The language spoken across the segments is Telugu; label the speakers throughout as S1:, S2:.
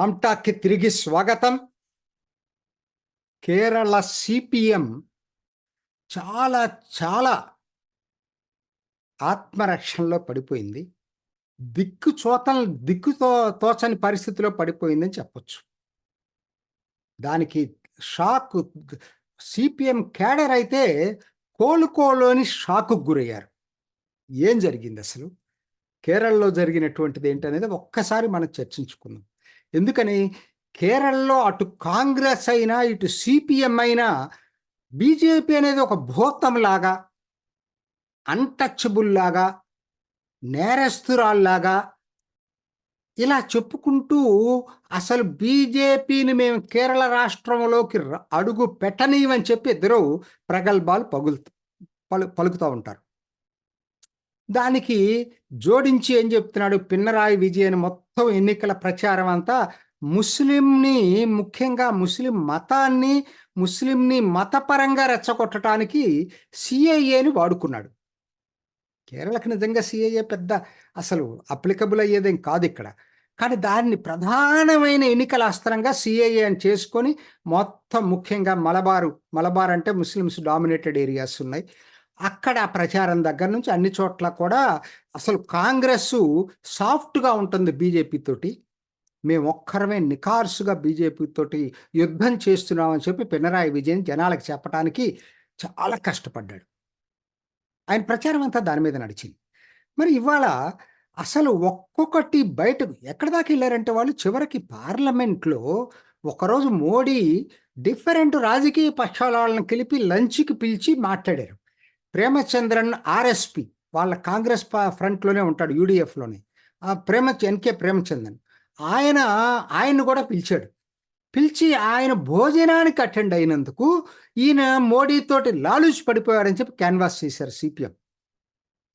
S1: రామ్టాక్కి తిరిగి స్వాగతం. కేరళ సిపిఎం చాలా చాలా ఆత్మరక్షణలో పడిపోయింది. దిక్కు చోత దిక్కుతో తోచని పరిస్థితిలో పడిపోయిందని చెప్పొచ్చు. దానికి షాక్ సిపిఎం క్యాడర్ అయితే కోలుకోలోని షాకు గురయ్యారు. ఏం జరిగింది అసలు? కేరళలో జరిగినటువంటిది ఏంటనేది ఒక్కసారి మనం చర్చించుకుందాం. ఎందుకని? కేరళలో అటు కాంగ్రెస్ అయినా ఇటు సిపిఎం అయినా బీజేపీ అనేది ఒక భూతం లాగా అన్టచబుల్ లాగా నేరస్తురాల్లాగా ఇలా చెప్పుకుంటూ అసలు బీజేపీని మేము కేరళ రాష్ట్రంలోకి అడుగు పెట్టనీయమని చెప్పి ఇద్దరు ప్రగల్భాలు పగులు పలు పలుకుతూ ఉంటారు. దానికి జోడించి ఏం చెప్తున్నాడు? పిన్నరాయి విజయన్ మొత్తం ఎన్నికల ప్రచారం అంతా ముస్లింని ముఖ్యంగా ముస్లిం మతాన్ని ముస్లింని మతపరంగా రెచ్చగొట్టడానికి సిఐఏని వాడుకున్నాడు. కేరళకి నిజంగా సిఐఏ పెద్ద అసలు అప్లికబుల్ అయ్యేదేం కాదు ఇక్కడ. కానీ దాన్ని ప్రధానమైన ఎన్నికల అస్త్రంగా సిఐఏ అని చేసుకొని మొత్తం ముఖ్యంగా మలబారు మలబార్ అంటే ముస్లిమ్స్ డామినేటెడ్ ఏరియాస్ ఉన్నాయి. అక్కడ ఆ ప్రచారం దగ్గర నుంచి అన్ని చోట్ల కూడా అసలు కాంగ్రెస్ సాఫ్ట్గా ఉంటుంది బీజేపీ తోటి. మేము ఒక్కరమే నికార్సుగా బీజేపీ తోటి యుద్ధం చేస్తున్నామని చెప్పి పినరాయి విజయన్ జనాలకు చెప్పడానికి చాలా కష్టపడ్డాడు. ఆయన ప్రచారం అంతా దాని మీద నడిచింది. మరి ఇవాళ అసలు ఒక్కొక్కటి బయటకు ఎక్కడి దాకా వెళ్ళారంటే వాళ్ళు? చివరికి పార్లమెంట్లో ఒకరోజు మోడీ డిఫరెంట్ రాజకీయ పక్షాల వాళ్ళని కలిపి లంచ్కి పిలిచి మాట్లాడారు. ప్రేమచంద్రన్ ఆర్ఎస్పి వాళ్ళ కాంగ్రెస్ ఫ్రంట్లోనే ఉంటాడు యూడిఎఫ్లోనే. ఆ ప్రేమ ఎన్కే ప్రేమచంద్రన్ ఆయన ఆయన్ను కూడా పిలిచాడు. పిలిచి ఆయన భోజనానికి అటెండ్ అయినందుకు ఈయన మోడీతోటి లాలూచి పడిపోయాడని చెప్పి క్యాన్వాస్ చేశారు సిపిఎం.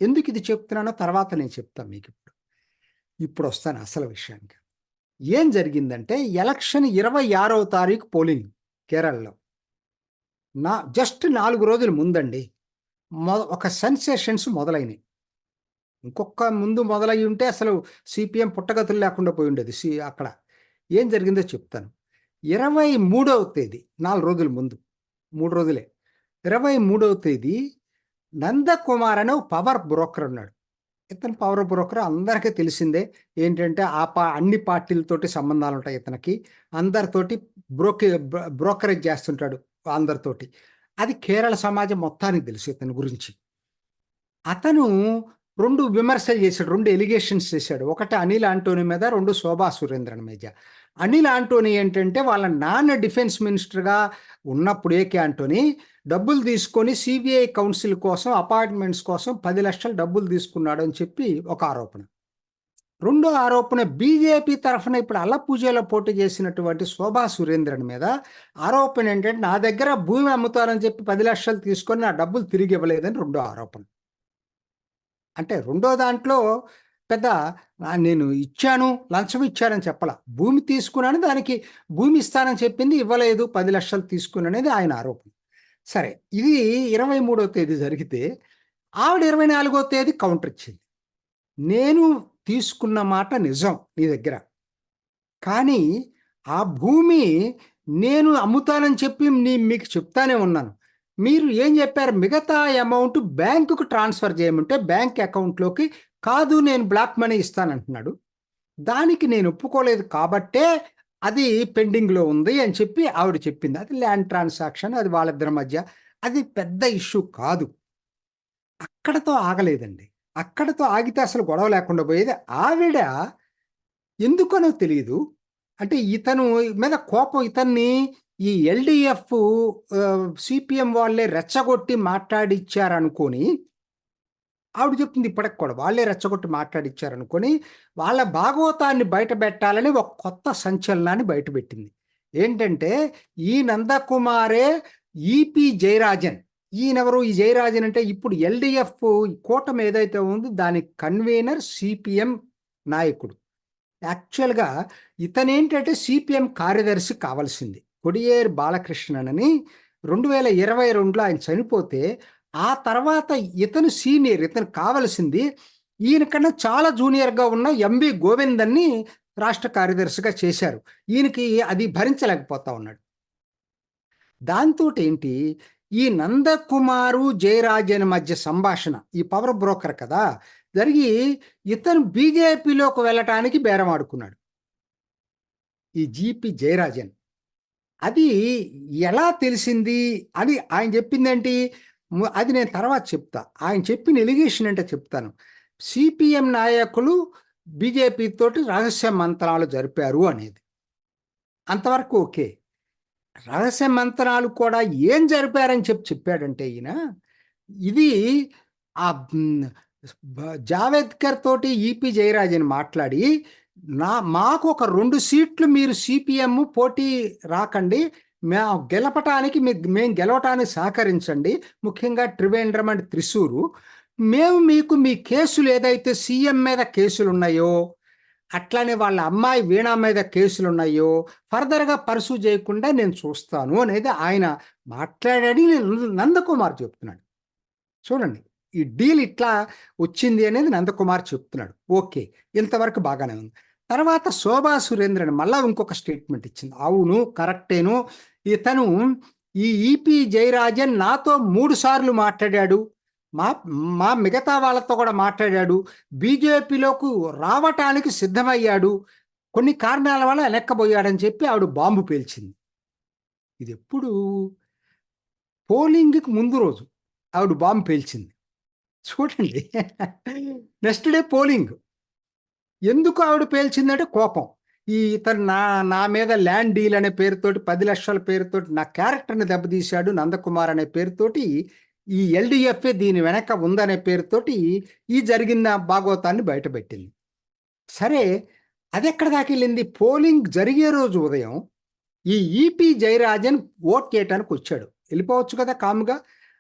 S1: ఎందుకు ఇది చెప్తున్నానో తర్వాత నేను చెప్తాను మీకు ఇప్పుడు. ఇప్పుడు వస్తాను అసలు విషయానికి. ఏం జరిగిందంటే ఎలక్షన్ ఇరవై ఆరవ తారీఖు పోలింగ్ కేరళలో. నా జస్ట్ నాలుగు రోజుల ముందండి. మొద ఒక సెన్సేషన్స్ మొదలైనవి ఇంకొక ముందు మొదలై ఉంటే అసలు సిపిఎం పుట్టగతులు లేకుండా పోయి ఉండేది సి అక్కడ. ఏం జరిగిందో చెప్తాను. ఇరవై మూడవ తేదీ నాలుగు రోజుల ముందు మూడు రోజులే. ఇరవై మూడవ తేదీ నందకుమార్ అనే పవర్ బ్రోకర్ ఉన్నాడు. ఇతను పవర్ బ్రోకర్ అందరికీ తెలిసిందే ఏంటంటే ఆ పా అన్ని పార్టీలతోటి సంబంధాలు ఉంటాయి ఇతనికి. అందరితోటి బ్రోకే బ్రోకరేజ్ చేస్తుంటాడు అందరితోటి. అది కేరళ సమాజం మొత్తానికి తెలుసు ఇతని గురించి. అతను రెండు విమర్శలు చేశాడు రెండు ఎలిగేషన్స్ చేశాడు. ఒకటి అనిల్ ఆంటోనీ మీద రెండు శోభా సురేంద్రన్ మీద. అనిల్ ఆంటోనీ ఏంటంటే వాళ్ళ నాన్న డిఫెన్స్ మినిస్టర్గా ఉన్నప్పుడు ఏకే ఆంటోనీ డబ్బులు తీసుకొని సిబిఐ కౌన్సిల్ కోసం అపార్ట్మెంట్స్ కోసం పది లక్షలు డబ్బులు తీసుకున్నాడు అని చెప్పి ఒక ఆరోపణ. రెండో ఆరోపణ బీజేపీ తరఫున ఇప్పుడు అల్లపూజలో పోటీ చేసినటువంటి శోభా సురేంద్రన్ మీద ఆరోపణ ఏంటంటే నా దగ్గర భూమి అమ్ముతారని చెప్పి పది లక్షలు తీసుకొని నా డబ్బులు తిరిగి ఇవ్వలేదని రెండో ఆరోపణ. అంటే రెండో దాంట్లో పెద్ద నేను ఇచ్చాను లంచం ఇచ్చానని చెప్పాల. భూమి తీసుకున్నాను దానికి భూమి ఇస్తానని చెప్పింది ఇవ్వలేదు పది లక్షలు తీసుకుని అనేది ఆయన ఆరోపణ. సరే ఇది ఇరవై మూడో తేదీ జరిగితే ఆవిడ ఇరవై నాలుగో తేదీ కౌంటర్ ఇచ్చింది. నేను తీసుకున్న మాట నిజం నీ దగ్గర. కానీ ఆ భూమి నేను అమ్ముతానని చెప్పి నీ మీకు చెప్తానే ఉన్నాను. మీరు ఏం చెప్పారు? మిగతా అమౌంట్ బ్యాంకుకు ట్రాన్స్ఫర్ చేయమంటే బ్యాంక్ అకౌంట్లోకి కాదు నేను బ్లాక్ మనీ ఇస్తానంటున్నాడు. దానికి నేను ఒప్పుకోలేదు కాబట్టే అది పెండింగ్లో ఉంది అని చెప్పి ఆవిడ చెప్పింది. అది ల్యాండ్ ట్రాన్సాక్షన్ అది వాళ్ళిద్దరి మధ్య. అది పెద్ద ఇష్యూ కాదు. అక్కడతో ఆగలేదండి. అక్కడతో ఆగితే అసలు గొడవ లేకుండా పోయేది. ఆవిడ ఎందుకనో తెలియదు అంటే ఇతను మీద కోపం ఇతన్ని ఈ ఎల్డిఎఫ్ సిపిఎం వాళ్ళే రెచ్చగొట్టి మాట్లాడిచ్చారనుకొని ఆవిడ చెప్తుంది ఇప్పటికి కూడా వాళ్ళే రెచ్చగొట్టి మాట్లాడిచ్చారనుకొని వాళ్ళ భాగవతాన్ని బయట పెట్టాలని ఒక కొత్త సంచలనాన్ని బయటపెట్టింది ఏంటంటే ఈ నందకుమారే ఈపి జయరాజన్ ఈయనెవరు? ఈ జయరాజన్ అంటే ఇప్పుడు ఎల్డిఎఫ్ కూటమి ఏదైతే ఉందో దాని కన్వీనర్ సిపిఎం నాయకుడు. యాక్చువల్గా ఇతనేంటంటే సిపిఎం కార్యదర్శి కావాల్సింది. కొడియేరు బాలకృష్ణన్ అని రెండు వేల ఇరవై రెండులో ఆయన చనిపోతే ఆ తర్వాత ఇతను సీనియర్ ఇతను కావలసింది ఈయన కన్నా చాలా జూనియర్గా ఉన్న ఎంవి గోవిందన్ని రాష్ట్ర కార్యదర్శిగా చేశారు. ఈయనకి అది భరించలేకపోతా ఉన్నాడు. దాంతో ఏంటి ఈ నందకుమారు జయరాజన్ మధ్య సంభాషణ ఈ పవర్ బ్రోకర్ కదా జరిగి ఇతను బీజేపీలోకి వెళ్ళటానికి బేరం ఆడుకున్నాడు. ఈ జీపీ జయరాజన్ అది ఎలా తెలిసింది అని ఆయన చెప్పిందేంటి? అది నేను తర్వాత చెప్తా. ఆయన చెప్పిన ఎలిగేషన్ అంటే చెప్తాను. సిపిఎం నాయకులు బీజేపీ తోటి రహస్య మంత్రాలు జరిపారు అనేది. అంతవరకు ఓకే. రహస్య మంత్రాలు కూడా ఏం జరిపారని చెప్పి చెప్పాడంటే ఈయన ఇది ఆ జావేద్కర్ తోటి ఈపీ జయరాజన్ మాట్లాడి నా మాకు ఒక రెండు సీట్లు మీరు సిపిఎం పోటీ రాకండి మే గెలపటానికి మీ మేము గెలవటానికి సహకరించండి ముఖ్యంగా త్రివేంద్రం అండ్ త్రిశూరు మేము మీకు మీ కేసులు ఏదైతే సీఎం మీద కేసులు ఉన్నాయో అట్లానే వాళ్ళ అమ్మాయి వీణా మీద కేసులు ఉన్నాయో ఫర్దర్గా పర్సూ చేయకుండా నేను చూస్తాను అనేది ఆయన మాట్లాడాడని నేను నందకుమార్ చెప్తున్నాడు. చూడండి ఈ డీల్ ఇట్లా వచ్చింది అనేది నందకుమార్ చెప్తున్నాడు. ఓకే ఇంతవరకు బాగానే ఉంది. తర్వాత శోభా సురేంద్రన్ మళ్ళా ఇంకొక స్టేట్మెంట్ ఇచ్చింది. అవును కరెక్టేను. ఇతను ఈ ఈపీ జయరాజన్ నాతో మూడు సార్లు మాట్లాడాడు. మా మా మిగతా వాళ్ళతో కూడా మాట్లాడాడు. బీజేపీలోకి రావటానికి సిద్ధమయ్యాడు. కొన్ని కారణాల వల్ల వెనక్కబోయాడని చెప్పి ఆవిడ బాంబు పేల్చింది. ఇది ఎప్పుడు పోలింగ్కి ముందు రోజు ఆవిడ బాంబు పేల్చింది. చూడండి. Next day polling. ఎందుకు ఆవిడ పేల్చిందంటే కోపం. ఈ ఇతను నా నా మీద ల్యాండ్ డీల్ అనే పేరుతోటి పది లక్షల పేరుతోటి నా క్యారెక్టర్ని దెబ్బతీశాడు నందకుమార్ అనే పేరుతోటి ఈ ఎల్డిఎఫ్ఏ దీని వెనక ఉందనే పేరుతోటి ఈ జరిగిన భాగవతాన్ని బయటపెట్టింది. సరే అది ఎక్కడ దాకా వెళ్ళింది పోలింగ్ జరిగే రోజు ఉదయం ఈ ఈపీ జయరాజన్ ఓట్ చేయటానికి వచ్చాడు. వెళ్ళిపోవచ్చు కదా కాముగా.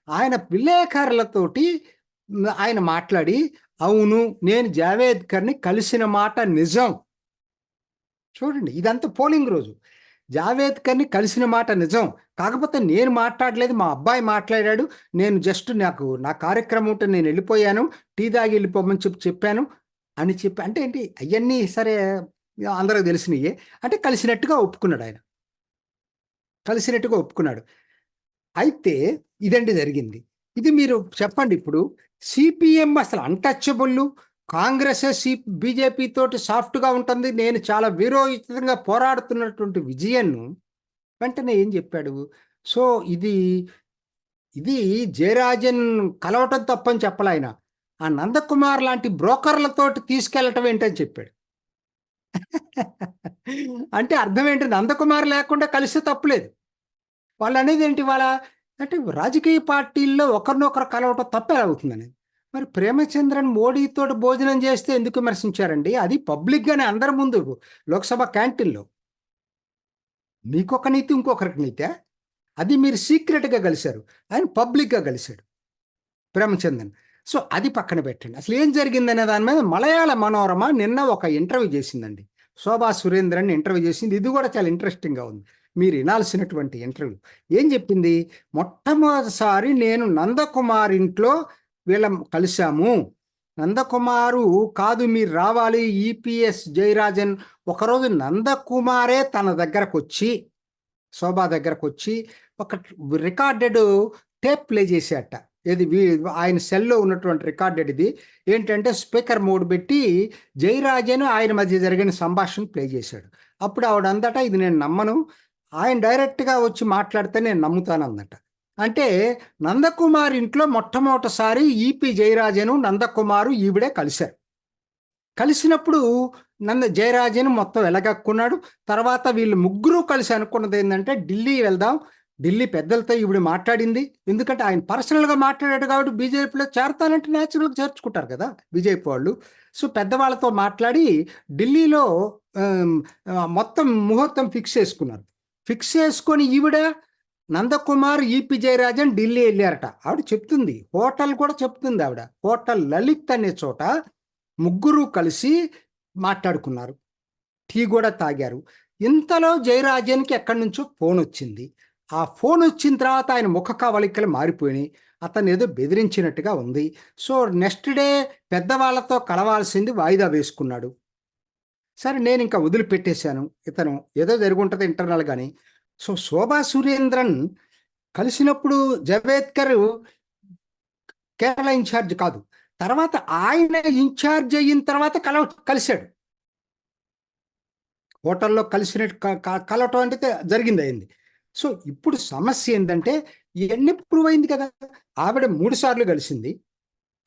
S1: ఆయన విలేకరులతోటి ఆయన మాట్లాడి అవును నేను జావేద్కర్ని కలిసిన మాట నిజం. చూడండి ఇదంతా పోలింగ్ రోజు. జావేద్కర్ని కలిసిన మాట నిజం. కాకపోతే నేను మాట్లాడలేదు మా అబ్బాయి మాట్లాడాడు. నేను జస్ట్ నాకు నా కార్యక్రమం ఉంటే నేను వెళ్ళిపోయాను. టీ తాగి వెళ్ళిపోమని చెప్పి చెప్పాను అని చెప్పి అంటే ఏంటి? అవన్నీ సరే అందరికి తెలిసినయే. అంటే కలిసినట్టుగా ఒప్పుకున్నాడు ఆయన. కలిసినట్టుగా ఒప్పుకున్నాడు. అయితే ఇదండి జరిగింది. ఇది మీరు చెప్పండి ఇప్పుడు. సిపిఎం అసలు అన్టచబుల్ కాంగ్రెస్ బీజేపీ తోటి సాఫ్ట్గా ఉంటుంది. నేను చాలా వీరోచితంగా పోరాడుతున్నటువంటి విజయన్ను వెంటనే ఏం చెప్పాడు? సో ఇది ఇది జయరాజన్ కలవటం తప్పని చెప్పలే ఆయన. ఆ నందకుమార్ లాంటి బ్రోకర్లతోటి తీసుకెళ్ళటం ఏంటని చెప్పాడు. అంటే అర్థం ఏంటి? నందకుమార్ లేకుండా కలిస్తే తప్పలేదు. వాళ్ళు అనేది ఏంటి వాళ్ళ అంటే రాజకీయ పార్టీల్లో ఒకరినొకరు కలవటం తప్పే అవుతుందని మరి ప్రేమచంద్రన్ మోడీతో భోజనం చేస్తే ఎందుకు విమర్శించారండి? అది పబ్లిక్గానే అందరి ముందు లోక్సభ క్యాంటీన్లో. మీకొక నీతి ఇంకొకరికి నీతే. అది మీరు సీక్రెట్గా కలిశారు. ఆయన పబ్లిక్గా కలిశాడు. ప్రేమచంద్రన్ సో అది పక్కన పెట్టండి. అసలు ఏం జరిగిందనే దాని మీద మలయాళ మనోరమ నిన్న ఒక ఇంటర్వ్యూ చేసిందండి. శోభా సురేంద్రన్ ఇంటర్వ్యూ చేసింది. ఇది కూడా చాలా ఇంట్రెస్టింగ్గా ఉంది. మీరు వినాల్సినటువంటి ఇంటర్వ్యూ. ఏం చెప్పింది? మొట్టమొదటిసారి నేను నందకుమార్ ఇంట్లో వీళ్ళ కలిశాము. నందకుమారు కాదు మీరు రావాలి ఈపీఎస్ జయరాజన్. ఒకరోజు నందకుమారే తన దగ్గరకు వచ్చి శోభా దగ్గరకు వచ్చి ఒక రికార్డెడ్ టేప్ ప్లే చేసేట ఇది వీ- ఆయన సెల్లో ఉన్నటువంటి రికార్డెడ్ ఇది. ఏంటంటే స్పీకర్ మోడ్ పెట్టి జయరాజన్ ఆయన మధ్య జరిగిన సంభాషణ ప్లే చేశాడు. అప్పుడు ఆవిడ అందట ఇది నేను నమ్మను. ఆయన డైరెక్ట్గా వచ్చి మాట్లాడితే నేను నమ్ముతాను అందట అంటే నందకుమార్ ఇంట్లో మొట్టమొదటిసారి ఈపి జయరాజను నందకుమారు ఈవిడే కలిశారు. కలిసినప్పుడు నంద జయరాజను మొత్తం వెలగక్కున్నాడు. తర్వాత వీళ్ళు ముగ్గురు కలిసి అనుకున్నది ఏంటంటే ఢిల్లీ వెళ్దాం ఢిల్లీ పెద్దలతో ఈవిడ మాట్లాడింది. ఎందుకంటే ఆయన పర్సనల్గా మాట్లాడాడు కాబట్టి బీజేపీలో చేరతానంటే న్యాచురల్గా చేర్చుకుంటారు కదా బీజేపీ వాళ్ళు. సో పెద్దవాళ్ళతో మాట్లాడి ఢిల్లీలో మొత్తం ముహూర్తం ఫిక్స్ చేసుకున్నారు. ఫిక్స్ చేసుకొని ఈవిడ నందకుమార్ ఈపి జయరాజన్ ఢిల్లీ వెళ్ళారట. ఆవిడ చెప్తుంది హోటల్ కూడా చెప్తుంది ఆవిడ. హోటల్ లలిత్ అనే చోట ముగ్గురు కలిసి మాట్లాడుకున్నారు. టీ కూడా తాగారు. ఇంతలో జయరాజన్కి ఎక్కడి నుంచో ఫోన్ వచ్చింది. ఆ ఫోన్ వచ్చిన తర్వాత ఆయన ముఖ కవలికలు మారిపోయినాయి. అతను ఏదో బెదిరించినట్టుగా ఉంది. సో నెక్స్ట్ డే పెద్దవాళ్ళతో కలవాల్సింది వాయిదా వేసుకున్నాడు. సరే నేను ఇంకా వదిలిపెట్టేశాను. ఇతను ఏదో జరుగుంటుంది ఇంటర్నల్ కానీ సో శోభా సురేంద్రన్ కలిసినప్పుడు జవేద్కర్ కేరళ ఇన్ఛార్జ్ కాదు. తర్వాత ఆయన ఇన్ఛార్జ్ అయిన తర్వాత కల కలిశాడు. హోటల్లో కలిసినట్టు కలవటం అంటే జరిగింది అయింది. సో ఇప్పుడు సమస్య ఏంటంటే ఇవన్నీ ప్రూవ్ అయింది కదా. ఆవిడ మూడు సార్లు కలిసింది.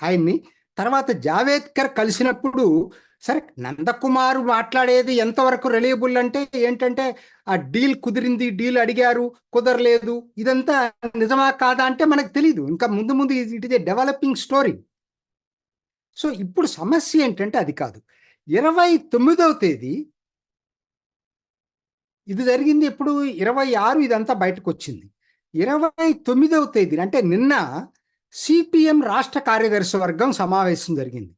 S1: ఆయన్ని తర్వాత జావేద్కర్ కలిసినప్పుడు సరే నందకుమార్ మాట్లాడేది ఎంతవరకు రిలయబుల్ అంటే ఏంటంటే ఆ డీల్ కుదిరింది డీల్ అడిగారు కుదరలేదు ఇదంతా నిజమా కాదా అంటే మనకు తెలియదు ఇంకా ముందు ముందు it is a developing story so ఇప్పుడు సమస్య ఏంటంటే అది కాదు. ఇరవై తొమ్మిదవ తేదీ ఇది జరిగింది ఇప్పుడు ఇరవై ఆరు ఇదంతా బయటకు వచ్చింది ఇరవై తొమ్మిదవ తేదీ అంటే నిన్న సిపిఎం రాష్ట్ర కార్యదర్శి వర్గం సమావేశం జరిగింది.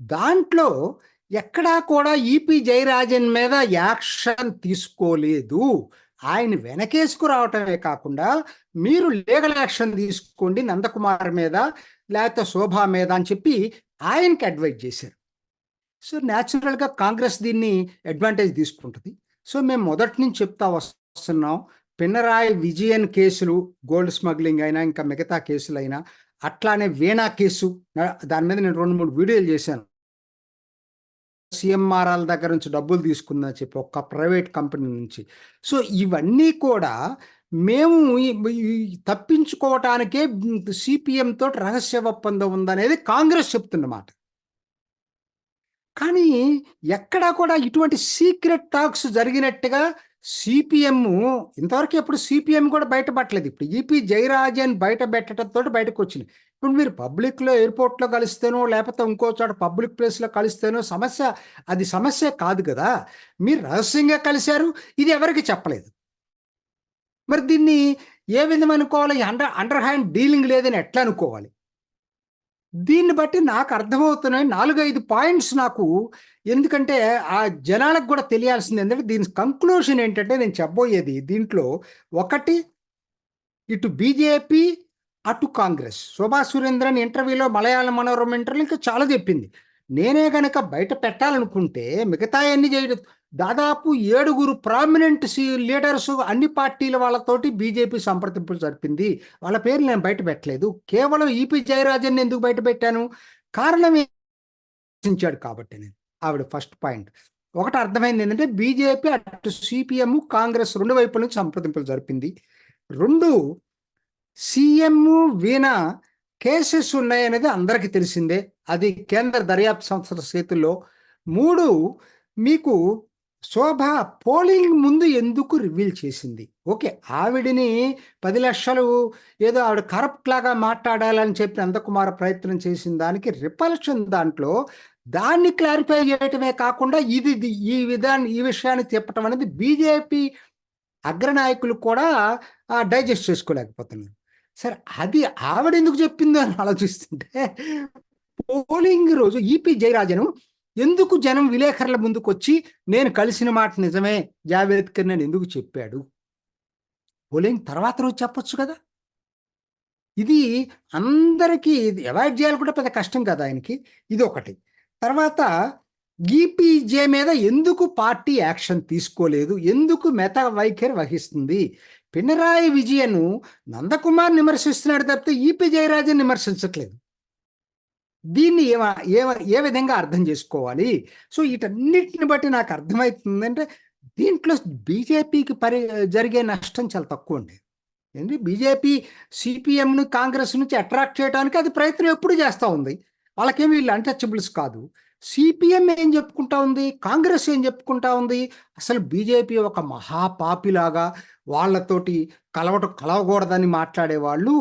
S1: దాంట్లో ఎక్కడా కూడా ఈపీ జయరాజన్ మీద యాక్షన్ తీసుకోలేదు. ఆయన వెనకేసుకు రావటమే కాకుండా మీరు లీగల్ యాక్షన్ తీసుకోండి నందకుమార్ మీద లేకపోతే శోభ మీద అని చెప్పి ఆయనకి అడ్వైజ్ చేశారు. సో న్యాచురల్గా కాంగ్రెస్ దీన్ని అడ్వాంటేజ్ తీసుకుంటుంది. సో మేము మొదటి నుంచి చెప్తా వస్తున్నాం పినరాయి విజయన్ కేసులు గోల్డ్ స్మగ్లింగ్ అయినా ఇంకా మిగతా కేసులైనా అట్లానే వీణా కేసు దాని మీద నేను రెండు మూడు వీడియోలు చేశాను. సిఎంఆర్ఆల దగ్గర నుంచి డబ్బులు తీసుకుందని చెప్పి ఒక్క ప్రైవేట్ కంపెనీ నుంచి. సో ఇవన్నీ కూడా మేము తప్పించుకోవటానికే సిపిఎంతో రహస్య ఒప్పందం ఉందనేది కాంగ్రెస్ చెప్తున్నమాట. కానీ ఎక్కడా కూడా ఇటువంటి సీక్రెట్ టాక్స్ జరిగినట్టుగా సిపిఎం ఇంతవరకు ఎప్పుడు సిపిఎం కూడా బయటపట్టలేదు ఇప్పుడు ఈపీ జయరాజన్ బయట పెట్టడంతో బయటకు వచ్చింది. ఇప్పుడు మీరు పబ్లిక్లో ఎయిర్పోర్ట్లో కలిస్తేనో లేకపోతే ఇంకో చోట పబ్లిక్ ప్లేస్లో కలిస్తేనో సమస్య అది సమస్య కాదు కదా. మీరు రహస్యంగా కలిశారు ఇది ఎవరికి చెప్పలేదు? మరి దీన్ని ఏ విధం అనుకోవాలి? అండర్ అండర్ హ్యాండ్ డీలింగ్ లేదని ఎట్లా అనుకోవాలి? దీన్ని బట్టి నాకు అర్థమవుతున్నాయి. నాలుగైదు పాయింట్స్ నాకు ఎందుకంటే ఆ జనాలకు కూడా తెలియాల్సింది ఏంటంటే దీని కంక్లూషన్ ఏంటంటే నేను చెప్పబోయేది దీంట్లో ఒకటి ఇటు బీజేపీ అటు కాంగ్రెస్. శోభా సురేంద్రన్ ఇంటర్వ్యూలో మలయాళ మనోరమ ఇంటర్వ్యూలో ఇంకా చాలా చెప్పింది. నేనే గనక బయట పెట్టాలనుకుంటే మిగతా అన్ని చేయడం. దాదాపు ఏడుగురు ప్రామినెంట్ లీడర్స్ అన్ని పార్టీల వాళ్ళతోటి బీజేపీ సంప్రదింపులు జరిపింది. వాళ్ళ పేర్లు నేను బయట పెట్టలేదు. కేవలం ఈపీ జయరాజన్ ఎందుకు బయట పెట్టాను? కారణం ఆలోచించాడు కాబట్టి నేను. ఆవిడ ఫస్ట్ పాయింట్. ఒకటి అర్థమైంది ఏంటంటే బీజేపీ అటు సిపిఎం కాంగ్రెస్ రెండు వైపుల నుంచి సంప్రదింపులు జరిపింది. రెండు సీఎం వీణ కేసెస్ ఉన్నాయనేది అందరికీ తెలిసిందే. అది కేంద్ర దర్యాప్తు సంస్థల చేతుల్లో. మూడు మీకు శోభ పోలింగ్ ముందు ఎందుకు రివీల్ చేసింది? ఓకే ఆవిడిని పది లక్షలు ఏదో ఆవిడ కరప్ట్ లాగా మాట్లాడాలని చెప్పి అందకుమార ప్రయత్నం చేసిన దానికి రిపల్షన్ దాంట్లో దాన్ని క్లారిఫై చేయటమే కాకుండా ఇది ఈ విధాన్ని ఈ విషయాన్ని చెప్పటం అనేది బీజేపీ అగ్రనాయకులు కూడా డైజెస్ట్ చేసుకోలేకపోతున్నారు. సరే అది ఆవిడ ఎందుకు చెప్పిందో అని ఆలోచిస్తుంటే పోలింగ్ రోజు ఈపీ జయరాజను ఎందుకు జనం విలేకరుల ముందుకు వచ్చి నేను కలిసిన మాట నిజమే జావేద్కర్ నేను ఎందుకు చెప్పాడు? పోలింగ్ తర్వాత రోజు చెప్పొచ్చు కదా. ఇది అందరికీ అవాయిడ్ చేయాలి కూడా పెద్ద కష్టం కదా ఆయనకి. ఇది ఒకటి తర్వాత ఈపీజే మీద ఎందుకు పార్టీ యాక్షన్ తీసుకోలేదు? ఎందుకు మెత వైఖరి వహిస్తుంది? పినరాయి విజయను నందకుమార్ విమర్శిస్తున్నాడు తప్పితే ఈపీ జయరాజన్ విమర్శించట్లేదు. దీన్ని ఏమ ఏ ఏ విధంగా అర్థం చేసుకోవాలి? సో వీటన్నిటిని బట్టి నాకు అర్థమవుతుందంటే దీంట్లో బీజేపీకి పరి జరిగే నష్టం చాలా తక్కువ ఉండేది ఏంటి బీజేపీ సిపిఎంను కాంగ్రెస్ నుంచి అట్రాక్ట్ చేయడానికి అది ప్రయత్నం ఎప్పుడు చేస్తూ ఉంది. వాళ్ళకేమి వీళ్ళు అన్టచబుల్స్ కాదు. సిపిఎం ఏం చెప్పుకుంటా ఉంది? కాంగ్రెస్ ఏం చెప్పుకుంటా ఉంది? అసలు బీజేపీ ఒక మహాపాపిలాగా వాళ్ళతోటి కలవట కలవకూడదని మాట్లాడే వాళ్ళు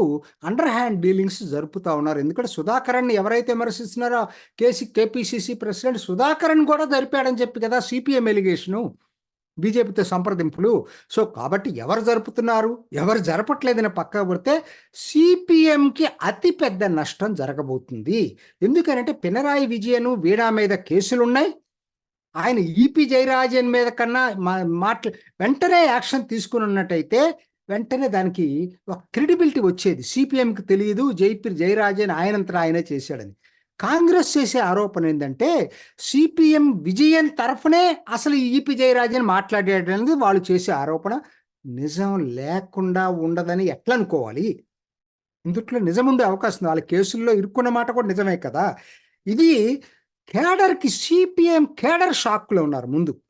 S1: అండర్ హ్యాండ్ డీలింగ్స్ జరుపుతూ ఉన్నారు. ఎందుకంటే సుధాకరణ్ ఎవరైతే విమర్శిస్తున్నారో కేసీ కేపీసీసీ ప్రెసిడెంట్ సుధాకరణ్ కూడా జరిపాడని చెప్పి కదా సిపిఎం ఎలిగేషను బీజేపీతో సంప్రదింపులు. సో కాబట్టి ఎవరు జరుపుతున్నారు ఎవరు జరపట్లేదని పక్క పడితే సిపిఎంకి అతిపెద్ద నష్టం జరగబోతుంది. ఎందుకనంటే పినరాయి విజయను వీణా మీద కేసులు ఉన్నాయి ఆయన ఈపీ జయరాజన్ మీద కన్నా మా మాట్లా వెంటనే యాక్షన్ తీసుకుని ఉన్నట్టయితే వెంటనే దానికి ఒక క్రెడిబిలిటీ వచ్చేది. సిపిఎంకి తెలియదు జైపీ జయరాజన్ ఆయనంతటా ఆయనే చేశాడని. కాంగ్రెస్ చేసే ఆరోపణ ఏంటంటే సిపిఎం విజయన్ తరఫునే అసలు ఈపి జయరాజన్ మాట్లాడేటది వాళ్ళు చేసే ఆరోపణ. నిజం లేకుండా ఉండదని ఎట్లా అనుకోవాలి? ఇందుట్లో నిజం ఉండే అవకాశం వాళ్ళ కేసుల్లో ఇరుక్కున్న మాట కూడా నిజమే కదా. ఇది కేడర్కి సిపిఎం కేడర్ షాక్లో ఉన్నారు ముందు.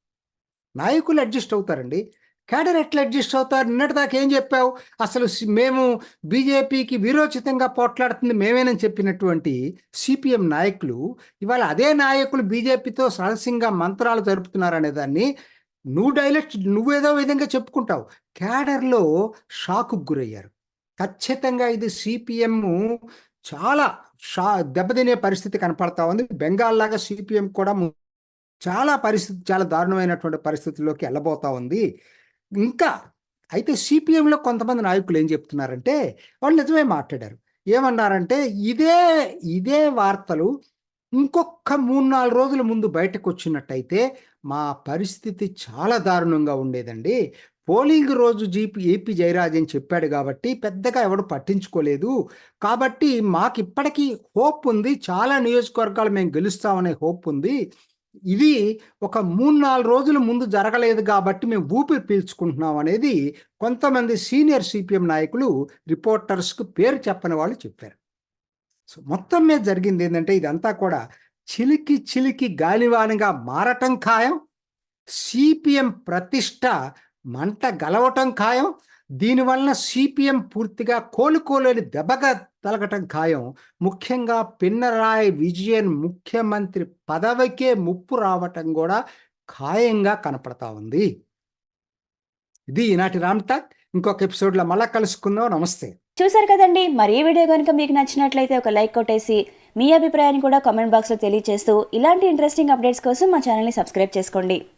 S1: నాయకులు అడ్జస్ట్ అవుతారండి. కేడర్ ఎట్లా అడ్జస్ట్ అవుతారు? నిన్నటిదాకా ఏం చెప్పావు? అసలు మేము బీజేపీకి విరోచితంగా పోట్లాడుతుంది మేమేనని చెప్పినటువంటి సిపిఎం నాయకులు ఇవాళ అదే నాయకులు బీజేపీతో సరసంగా మంత్రాలు జరుపుతున్నారనే దాన్ని నువ్వు డైలెక్ట్ నువ్వేదో విధంగా చెప్పుకుంటావు. క్యాడర్లో షాకు గురయ్యారు. ఖచ్చితంగా ఇది సిపిఎం చాలా షా దెబ్బతినే పరిస్థితి కనపడతా ఉంది. బెంగాల్ లాగా సిపిఎం కూడా చాలా పరిస్థితి చాలా దారుణమైనటువంటి పరిస్థితుల్లోకి వెళ్ళబోతా ఉంది. ఇంకా అయితే సిపిఎంలో కొంతమంది నాయకులు ఏం చెప్తున్నారంటే వాళ్ళు నిజమే మాట్లాడారు. ఏమన్నారంటే ఇదే ఇదే వార్తలు ఇంకొక మూడు నాలుగు రోజుల ముందు బయటకు వచ్చినట్టయితే మా పరిస్థితి చాలా దారుణంగా ఉండేదండి. పోలింగ్ రోజు జీపీ ఏపీ జయరాజన్ చెప్పాడు కాబట్టి పెద్దగా ఎవడు పట్టించుకోలేదు. కాబట్టి మాకు ఇప్పటికీ హోప్ ఉంది. చాలా నియోజకవర్గాలు మేము గెలుస్తామనే హోప్ ఉంది. ఇది ఒక మూడు నాలుగు రోజుల ముందు జరగలేదు కాబట్టి మేము ఊపిరి పీల్చుకుంటున్నాం అనేది కొంతమంది సీనియర్ సిపిఎం నాయకులు రిపోర్టర్స్కు పేరు చెప్పని వాళ్ళు చెప్పారు. సో మొత్తం మీద జరిగింది ఏంటంటే ఇదంతా కూడా చిలికి చిలికి గాలివానగా మారటం ఖాయం సిపిఎం ప్రతిష్ట మంట గలవటం ఖాయం దీనివలన సిపిఎం పూర్తిగా కోలుకోలేని దెబ్బగా తలగటం ఖాయం. ముఖ్యంగా పిన్నరాయ్ విజయన్ ముఖ్యమంత్రి పదవికే ముప్పు రావటం కూడా ఖాయంగా కనపడతా ఉంది. ఇది ఈనాటి రామ్టాక్ ఇంకొక ఎపిసోడ్లో మళ్ళా కలుసుకుందాం. నమస్తే.
S2: చూసారు కదండి. మరి ఈ వీడియో కనుక మీకు నచ్చినట్లయితే ఒక లైక్ కొట్టేసి మీ అభిప్రాయాన్ని కూడా కామెంట్ బాక్స్లో తెలియజేస్తూ ఇలాంటి ఇంట్రెస్టింగ్ అప్డేట్స్ కోసం మా ఛానల్ని సబ్స్క్రైబ్ చేసుకోండి.